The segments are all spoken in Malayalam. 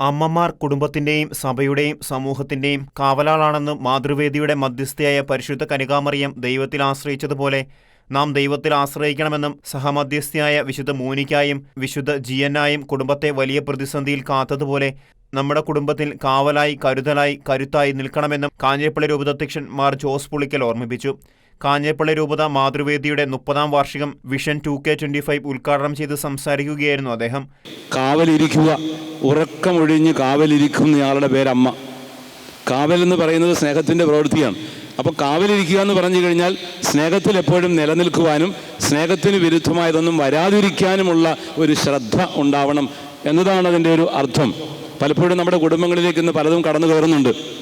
അമ്മമാർ കുടുംബത്തിന്റെയും സഭയുടെയും സമൂഹത്തിന്റെയും കാവലാളാണെന്ന് മാതൃവേദിയുടെ മധ്യസ്ഥയായ പരിശുദ്ധ കനികാമറിയം ദൈവത്തിൽ ആശ്രയിച്ചതുപോലെ നാം ദൈവത്തിൽ ആശ്രയിക്കണമെന്നും സഹമധ്യസ്ഥയായ വിശുദ്ധ മൂനിക്കായും വിശുദ്ധ ജിയനായും കുടുംബത്തെ വലിയ പ്രതിസന്ധിയിൽ കാത്തതുപോലെ നമ്മുടെ കുടുംബത്തിൽ കാവലായി കരുതലായി കരുത്തായി നിൽക്കണമെന്നും കാഞ്ഞിരപ്പള്ളി രൂപതാധ്യക്ഷൻ മാർ ജോസ് പുളിക്കൽ ഓർമ്മിപ്പിച്ചു. കാഞ്ഞിരപ്പള്ളി രൂപത മാതൃവേദിയുടെ മുപ്പതാം വാർഷികം vision two K twenty five ഉദ്ഘാടനം ചെയ്ത് സംസാരിക്കുകയായിരുന്നു അദ്ദേഹം. കാവലിരിക്കുക. ഉറക്കമൊഴിഞ്ഞ് കാവലിരിക്കുന്നയാളുടെ പേരമ്മ. കാവൽ എന്ന് പറയുന്നത് സ്നേഹത്തിന്റെ പ്രവൃത്തിയാണ്. അപ്പോൾ കാവലിരിക്കുക എന്ന് പറഞ്ഞു കഴിഞ്ഞാൽ സ്നേഹത്തിൽ എപ്പോഴും നിലനിൽക്കുവാനും സ്നേഹത്തിന് വിരുദ്ധമായതൊന്നും വരാതിരിക്കാനുമുള്ള ഒരു ശ്രദ്ധ ഉണ്ടാവണം എന്നതാണ് അതിന്റെ ഒരു അർത്ഥം. പലപ്പോഴും നമ്മുടെ കുടുംബങ്ങളിലേക്ക് ഇന്ന് പലതും കടന്നു കയറുന്നുണ്ട്.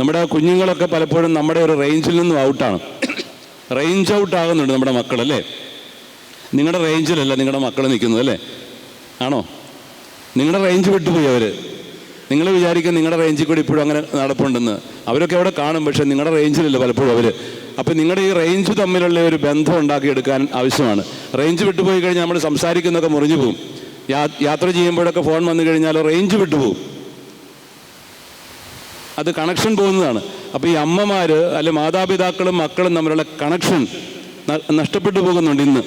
നമ്മുടെ കുഞ്ഞുങ്ങളൊക്കെ പലപ്പോഴും നമ്മുടെ ഒരു റേഞ്ചിൽ നിന്നും ഔട്ടാണ് റേഞ്ച് ഔട്ട് ആകുന്നുണ്ട് നമ്മുടെ മക്കൾ അല്ലേ? നിങ്ങളുടെ റേഞ്ചിലല്ല നിങ്ങളുടെ മക്കൾ നിൽക്കുന്നത് അല്ലേ? ആണോ? നിങ്ങളുടെ റേഞ്ച് വിട്ടുപോയി അവർ നിങ്ങൾ വിചാരിക്കും നിങ്ങളുടെ റേഞ്ചിൽ കൂടി ഇപ്പോഴും അങ്ങനെ നടപ്പുണ്ടെന്ന്. അവരൊക്കെ അവിടെ കാണും പക്ഷേ നിങ്ങളുടെ റേഞ്ചിലല്ല പലപ്പോഴും അവർ അപ്പം നിങ്ങളുടെ ഈ റേഞ്ച് തമ്മിലുള്ള ഒരു ബന്ധം ഉണ്ടാക്കിയെടുക്കാൻ ആവശ്യമാണ്. റേഞ്ച് വിട്ടുപോയി കഴിഞ്ഞാൽ നമ്മൾ സംസാരിക്കുന്നൊക്കെ മുറിഞ്ഞു പോകും യാത്ര ചെയ്യുമ്പോഴൊക്കെ ഫോൺ വന്നു കഴിഞ്ഞാൽ റേഞ്ച് വിട്ടുപോകും അത് കണക്ഷൻ പോകുന്നതാണ്. അപ്പോൾ ഈ അമ്മമാർ അല്ലെ മാതാപിതാക്കളും മക്കളും തമ്മിലുള്ള കണക്ഷൻ നഷ്ടപ്പെട്ടു പോകുന്നുണ്ട് ഇന്ന്.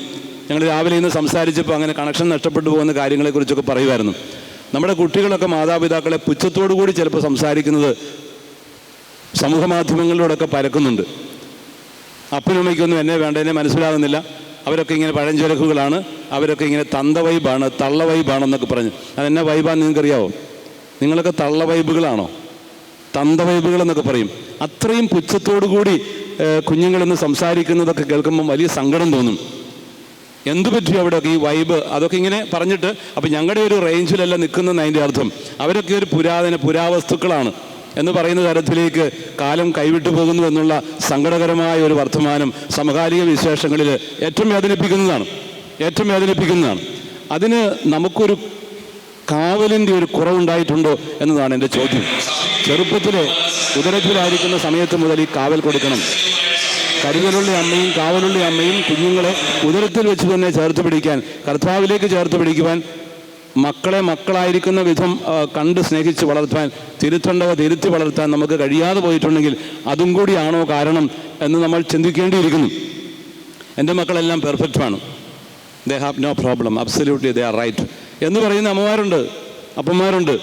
ഞങ്ങൾ രാവിലെ ഇന്ന് സംസാരിച്ചപ്പോൾ അങ്ങനെ കണക്ഷൻ നഷ്ടപ്പെട്ടു പോകുന്ന കാര്യങ്ങളെക്കുറിച്ചൊക്കെ പറയുമായിരുന്നു. നമ്മുടെ കുട്ടികളൊക്കെ മാതാപിതാക്കളെ പുച്ഛത്തോടു കൂടി ചിലപ്പോൾ സംസാരിക്കുന്നത് സമൂഹ മാധ്യമങ്ങളിലൂടെയൊക്കെ പരക്കുന്നുണ്ട്. അപ്പനമ്മയ്ക്കൊന്നും എന്നെ വേണ്ട എന്നെ മനസ്സിലാകുന്നില്ല. അവരൊക്കെ ഇങ്ങനെ പഴഞ്ചരക്കുകളാണ്. അവരൊക്കെ ഇങ്ങനെ തന്ത വൈബാണ് തള്ള വൈബാണെന്നൊക്കെ പറഞ്ഞു. അതെന്നെ വൈബാന്ന് നിങ്ങൾക്കറിയാവോ? നിങ്ങളൊക്കെ തള്ള വൈബുകളാണോ തന്ത വൈബുകൾ എന്നൊക്കെ പറയും. അത്രയും പുച്ഛത്തോടു കൂടി ഇന്ന് സംസാരിക്കുന്നതൊക്കെ കേൾക്കുമ്പോൾ വലിയ സങ്കടം തോന്നും. എന്തു പറ്റി അവിടെ ഈ വൈബ്? അതൊക്കെ ഇങ്ങനെ പറഞ്ഞിട്ട് അപ്പം ഞങ്ങളുടെ ഒരു റേഞ്ചിലല്ല നിൽക്കുന്നതെന്ന് അതിന്റെ അർത്ഥം. അവരൊക്കെ ഒരു പുരാതന പുരാവസ്തുക്കളാണ് എന്ന് പറയുന്ന തരത്തിലേക്ക് കാലം കൈവിട്ടു പോകുന്നു എന്നുള്ള സങ്കടകരമായ ഒരു വർത്തമാനം സമകാലിക വിശേഷങ്ങളിൽ ഏറ്റവും വേദനിപ്പിക്കുന്നതാണ്. ഏറ്റവും വേദനിപ്പിക്കുന്നതാണ്. അതിന് നമുക്കൊരു കാവലിന്റെ ഒരു കുറവുണ്ടായിട്ടുണ്ടോ എന്നതാണ് എന്റെ ചോദ്യം. ചെറുപ്പത്തിലെ ഉദരത്തിലായിരിക്കുന്ന സമയത്ത് മുതൽ ഈ കാവൽ കൊടുക്കണം. കരുതലുള്ള അമ്മയും കാവലുള്ള അമ്മയും കുഞ്ഞുങ്ങളെ ഉദരത്തിൽ വെച്ച് തന്നെ ചേർത്ത് പിടിക്കാൻ കർത്താവിലേക്ക് ചേർത്ത് പിടിക്കുവാൻ മക്കളെ മക്കളായിരിക്കുന്ന വിധം കണ്ട് സ്നേഹിച്ച് വളർത്താൻ തിരുത്തേണ്ടവ തിരുത്തി വളർത്താൻ നമുക്ക് കഴിയാതെ പോയിട്ടുണ്ടെങ്കിൽ അതും കൂടിയാണോ കാരണം എന്ന് നമ്മൾ ചിന്തിക്കേണ്ടിയിരിക്കുന്നു. എന്റെ മക്കളെല്ലാം പെർഫെക്റ്റാണ് they have no problem absolutely they are right എന്ന് പറയുന്ന അമ്മമാരുണ്ട് അപ്പന്മാരുണ്ട്.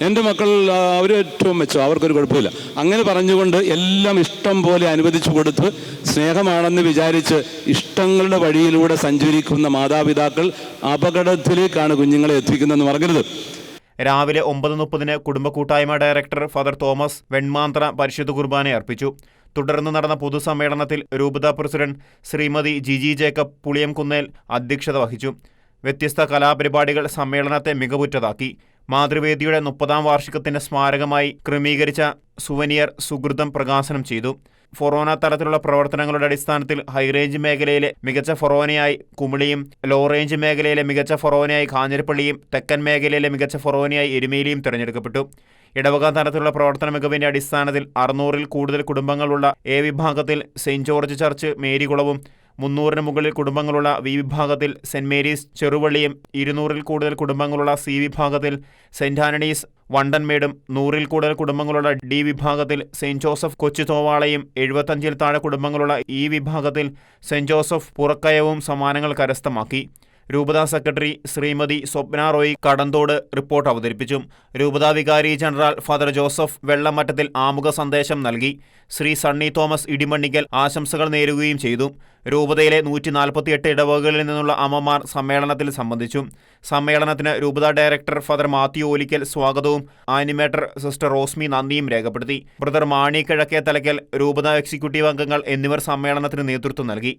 എന്റെ മക്കൾ അവർ ഏറ്റവും മെച്ചം. അവർക്കൊരു കുഴപ്പമില്ല. അങ്ങനെ പറഞ്ഞുകൊണ്ട് എല്ലാം ഇഷ്ടം പോലെ അനുവദിച്ചു കൊടുത്ത് സ്നേഹമാണെന്ന് വിചാരിച്ച് ഇഷ്ടങ്ങളുടെ വഴിയിലൂടെ സഞ്ചരിക്കുന്ന മാതാപിതാക്കൾ അപകടത്തിലേക്കാണ് കുഞ്ഞുങ്ങളെ എത്തിക്കുന്നതെന്ന് മറക്കരുത്. രാവിലെ ഒമ്പത് മുപ്പതിന് കുടുംബ കൂട്ടായ്മ ഡയറക്ടർ ഫാദർ തോമസ് വെൺമാന്ത്ര പരിശുദ്ധ കുർബാന അർപ്പിച്ചു. തുടർന്ന് നടന്ന പൊതുസമ്മേളനത്തിൽ രൂപത പ്രസിഡന്റ് ശ്രീമതി ജിജി ജേക്കബ് പുളിയംകുന്നേൽ അധ്യക്ഷത വഹിച്ചു. വ്യത്യസ്ത കലാപരിപാടികൾ സമ്മേളനത്തെ മികവുറ്റതാക്കി. മാതൃവേദിയുടെ മുപ്പതാം വാർഷികത്തിന്റെ സ്മാരകമായി ക്രമീകരിച്ച സുവനിയർ സുഹൃതം പ്രകാശനം ചെയ്തു. ഫൊറോന തലത്തിലുള്ള പ്രവർത്തനങ്ങളുടെ അടിസ്ഥാനത്തിൽ ഹൈറേഞ്ച് മേഖലയിലെ മികച്ച ഫൊറോനയായി കുമിളിയും ലോ റേഞ്ച് മേഖലയിലെ മികച്ച ഫൊറോനയായി കാഞ്ഞിരപ്പള്ളിയും തെക്കൻ മേഖലയിലെ മികച്ച ഫൊറോനയായി എരുമേലിയും തിരഞ്ഞെടുക്കപ്പെട്ടു. ഇടവക തലത്തിലുള്ള പ്രവർത്തന മികവിന്റെ അടിസ്ഥാനത്തിൽ അറുന്നൂറിൽ കൂടുതൽ കുടുംബങ്ങളുള്ള എ വിഭാഗത്തിൽ സെയിന്റ് ജോർജ് ചർച്ച് മേരികുളവും മുന്നൂറിന് മുകളിൽ കുടുംബങ്ങളുള്ള വി വിഭാഗത്തിൽ സെന്റ് മേരീസ് ചെറുവള്ളിയും ഇരുന്നൂറിൽ കൂടുതൽ കുടുംബങ്ങളുള്ള സി വിഭാഗത്തിൽ സെന്റ് ആന്റണീസ് വണ്ടൻമേടും നൂറിൽ കൂടുതൽ കുടുംബങ്ങളുള്ള ഡി വിഭാഗത്തിൽ സെന്റ് ജോസഫ് കൊച്ചുതോവാളയും എഴുപത്തഞ്ചിൽ താഴെ കുടുംബങ്ങളുള്ള ഇ വിഭാഗത്തിൽ സെന്റ് ജോസഫ് പുറക്കയവും സമ്മാനങ്ങൾ കരസ്ഥമാക്കി. രൂപതാ secretary Shrimati Swapna Roy Kadanthode report അവതരിപ്പിച്ചു. രൂപതാ വികാരി ജനറൽ ഫാദർ ജോസഫ് വെള്ളമറ്റത്തിൽ ആമുഖ സന്ദേശം നൽകി. ശ്രീ സണ്ണി തോമസ് ഇടിമണ്ണിക്കൽ ആശംസകൾ നേരുകയും ചെയ്തു. രൂപതയിലെ നൂറ്റി നാൽപ്പത്തിയെട്ട് ഇടവകകളിൽ നിന്നുള്ള അമ്മമാർ സമ്മേളനത്തിൽ സംബന്ധിച്ചു. സമ്മേളനത്തിന് രൂപത ഡയറക്ടർ ഫാദർ മാത്യു ഓലിക്കൽ സ്വാഗതവും ആനിമേറ്റർ സിസ്റ്റർ റോസ്മി നന്ദിയും രേഖപ്പെടുത്തി. ബ്രദർ മാണി കിഴക്കേ തലയ്ക്കൽ രൂപത എക്സിക്യൂട്ടീവ് അംഗങ്ങൾ എന്നിവർ സമ്മേളനത്തിന് നേതൃത്വം നൽകി.